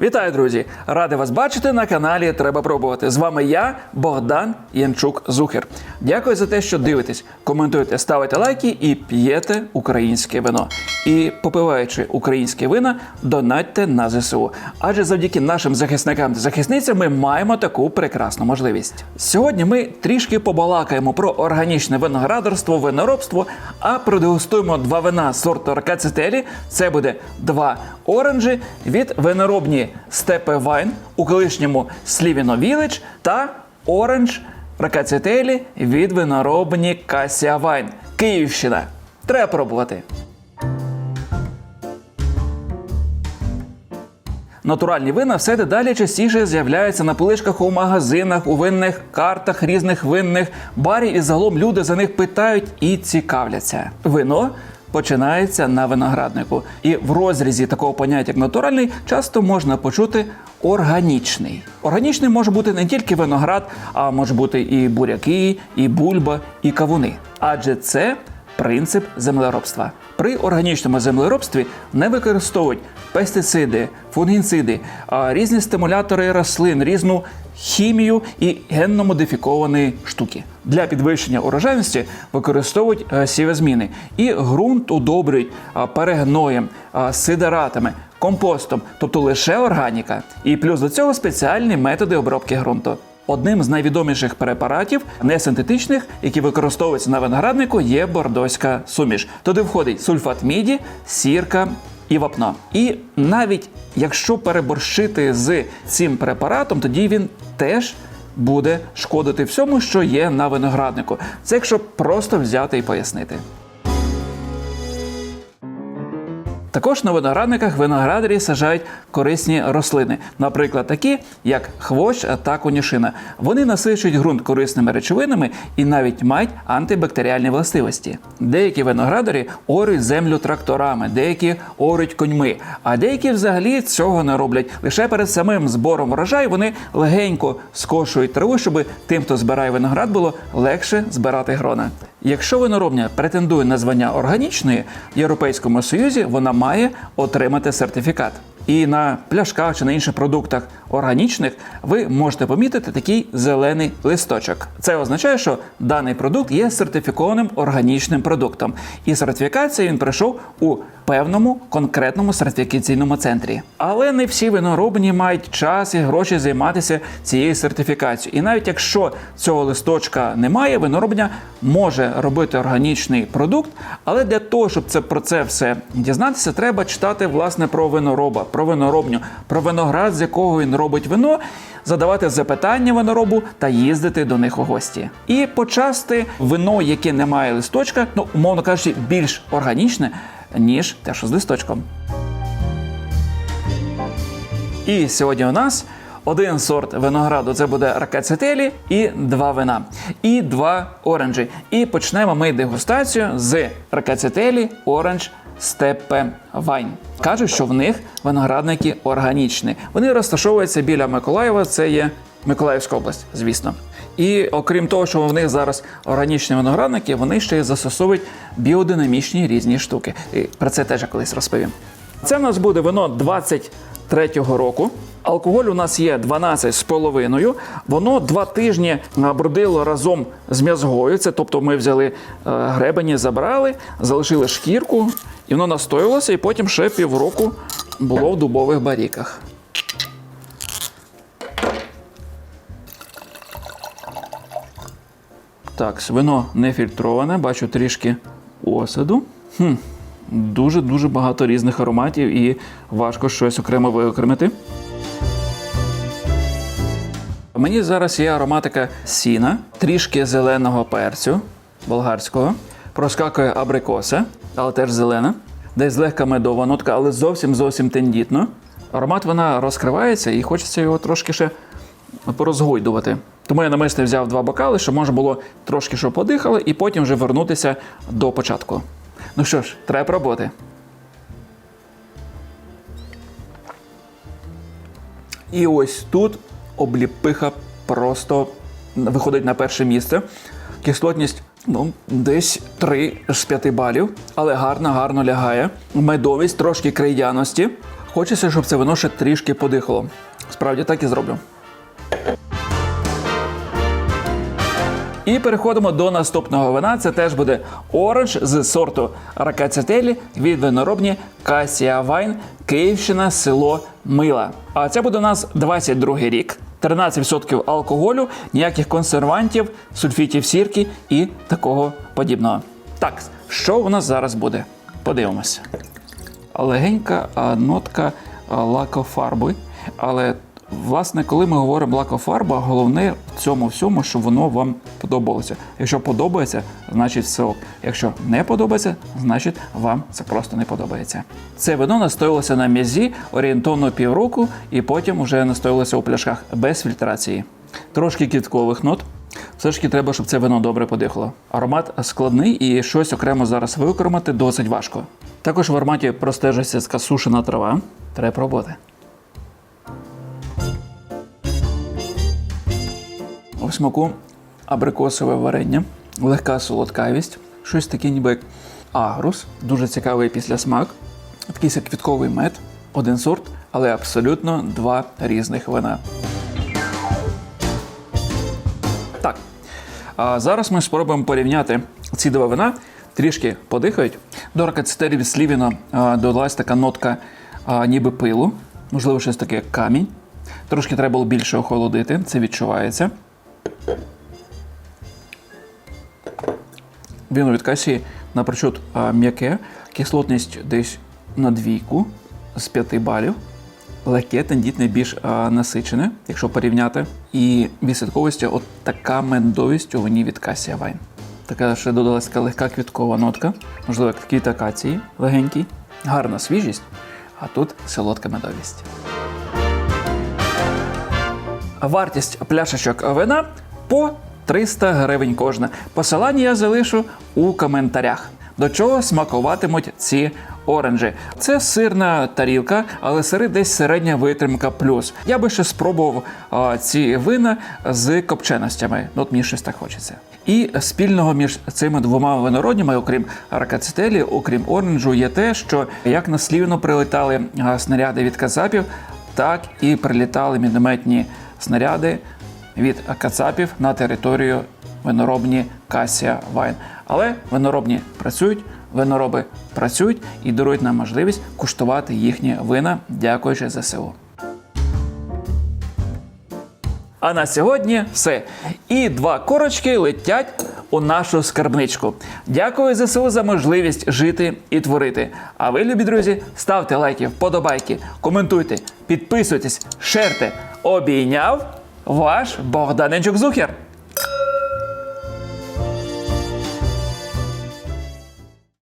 Вітаю, друзі! Радий вас бачити на каналі Треба пробувати. З вами я, Богдан Янчук Зухер. Дякую за те, що дивитесь, коментуєте, ставите лайки і п'єте українське вино. І попиваючи українське вина, донатьте на ЗСУ. Адже завдяки нашим захисникам та захисницям ми маємо таку прекрасну можливість. Сьогодні ми трішки побалакаємо про органічне виноградарство, виноробство, а продегустуємо два вина сорту Ракацетелі. Це буде два оранжі від виноробні Степе Вайн у колишньому Слівіно Вілич та оранж Ракацетелі від виноробні Касія Вайн. Київщина. Треба пробувати. Натуральні вина все дедалі частіше з'являються на поличках у магазинах, у винних картах різних винних барів, і загалом люди за них питають і цікавляться. Вино починається на винограднику, і в розрізі такого поняття як натуральний часто можна почути органічний. Органічний може бути не тільки виноград, а може бути і буряки, і бульба, і кавуни. Адже це принцип землеробства. При органічному землеробстві не використовують пестициди, фунгіциди, а різні стимулятори рослин, різну хімію і генно-модифіковані штуки. Для підвищення урожайності використовують е, сівозміни. І ґрунт удобрюють е, перегноєм, е, сидератами, компостом, тобто лише органіка. І плюс до цього спеціальні методи обробки ґрунту. Одним з найвідоміших препаратів несинтетичних, які використовуються на винограднику, є бордоська суміш. Туди входить сульфат міді, сірка і вапно. І навіть якщо переборщити з цим препаратом, тоді він теж буде шкодити всьому, що є на винограднику. Це якщо просто взяти і пояснити. Також на виноградниках виноградарі сажають корисні рослини, наприклад, такі як хвощ та конюшина. Вони насичують ґрунт корисними речовинами і навіть мають антибактеріальні властивості. Деякі виноградарі орють землю тракторами, деякі орють коньми, а деякі взагалі цього не роблять. Лише перед самим збором врожаю вони легенько скошують траву, щоб тим, хто збирає виноград, було легше збирати грона. Якщо виноробня претендує на звання органічної в Європейському Союзі, вона має отримати сертифікат. І на пляшках чи на інших продуктах органічних ви можете помітити такий зелений листочок. Це означає, що даний продукт є сертифікованим органічним продуктом. І сертифікація він пройшов у певному конкретному сертифікаційному центрі. Але не всі виноробні мають час і гроші займатися цією сертифікацією. І навіть якщо цього листочка немає, виноробня може робити органічний продукт. Але для того, щоб це про це все дізнатися, треба читати власне про винороба, про виноробню, про виноград, з якого він робить вино. Задавати запитання виноробу та їздити до них у гості. І почасти вино, яке не має листочка, ну умовно кажучи, більш органічне, ніж те, що з листочком. І сьогодні у нас один сорт винограду це буде ракацетелі і два вина, і два оранжі. І почнемо ми дегустацію з ракацетелі оранж степе вайн. Кажуть, що в них виноградники органічні. Вони розташовуються біля Миколаєва. Це є Миколаївська область, звісно. І окрім того, що в них зараз органічні виноградники, вони ще й застосовують біодинамічні різні штуки. І про це теж я колись розповім. Це в нас буде вино 23-го року. Алкоголь у нас є 12 з половиною. Воно два тижні бродило разом з м'язгою. Це тобто ми взяли е, гребені, забрали, залишили шкірку, і воно настоювалося, і потім ще півроку було в дубових баріках. Так, вино не фільтроване, бачу трішки осаду. Хм, Дуже-дуже багато різних ароматів і важко щось окремо виокремити. Мені зараз є ароматика сіна, трішки зеленого перцю болгарського, проскакує абрикоса, але теж зелена, десь легка медова нотка, але зовсім зовсім тендітно. Аромат вона розкривається і хочеться його трошки ще порозгойдувати. Тому я намисне взяв два бокали, щоб можна було трошки щоб подихали, і потім вже вернутися до початку. Ну що ж, треба пробувати. І ось тут обліпиха просто виходить на перше місце. Кислотність ну, десь 3 з 5 балів, але гарно, гарно лягає. Медовість, трошки крейдяності. Хочеться, щоб це вино ще трішки подихало. Справді так і зроблю. І переходимо до наступного вина. Це теж буде оранж з сорту Ракацетелі від виноробні Касія Вайн, Київщина, село Мила. А це буде у нас 22 рік. 13% алкоголю, ніяких консервантів, сульфітів сірки і такого подібного. Так, що у нас зараз буде? Подивимося. Легенька нотка лакофарби, але Власне, коли ми говоримо лакофарба, головне в цьому всьому, щоб воно вам подобалося. Якщо подобається, значить все ок. Якщо не подобається, значить вам це просто не подобається. Це вино настоїлося на м'язі орієнтовно півроку, і потім вже настоїлося у пляшках без фільтрації. Трошки квіткових нот. Все ж таки треба, щоб це вино добре подихало. Аромат складний і щось окремо зараз виокремити досить важко. Також в ароматі простежується скасушена трава. Треба пробувати. Смаку абрикосове варення, легка солодкавість, щось таке, ніби як агрус, дуже цікавий післясмак, такий як квітковий мед, один сорт, але абсолютно два різних вина. Так. А зараз ми спробуємо порівняти ці два вина, трішки подихають. До ракацетері від Слівіна додалась така нотка а, ніби пилу, можливо, щось таке як камінь. Трошки треба було більше охолодити, це відчувається. Віно від касії напрочуд м'яке, кислотність десь на двійку з 5 балів. Легке, тендітне, більш а, насичене, якщо порівняти. І відсотковості от така медовість у вині від Касія Вайн. Така ще додалась така легка квіткова нотка, можливо, як квіт акації, легенький, гарна свіжість, а тут солодка медовість. Вартість пляшечок вина по 300 гривень кожна. Посилання я залишу у коментарях. До чого смакуватимуть ці оранжі? Це сирна тарілка, але сири десь середня витримка плюс. Я би ще спробував а, ці вина з копченостями. Ну, От мені щось так хочеться. І спільного між цими двома винороднями, окрім ракацетелі, окрім оранжу, є те, що як наслівно прилетали снаряди від кацапів, так і прилітали мінометні снаряди від кацапів на територію виноробні Касія Вайн. Але виноробні працюють, винороби працюють і дарують нам можливість куштувати їхні вина, дякуючи ЗСУ. А на сьогодні все. І два корочки летять у нашу скарбничку. Дякую ЗСУ за можливість жити і творити. А ви, любі друзі, ставте лайки, вподобайки, коментуйте, підписуйтесь, шерте. Обійняв ваш Богданечок Зухер.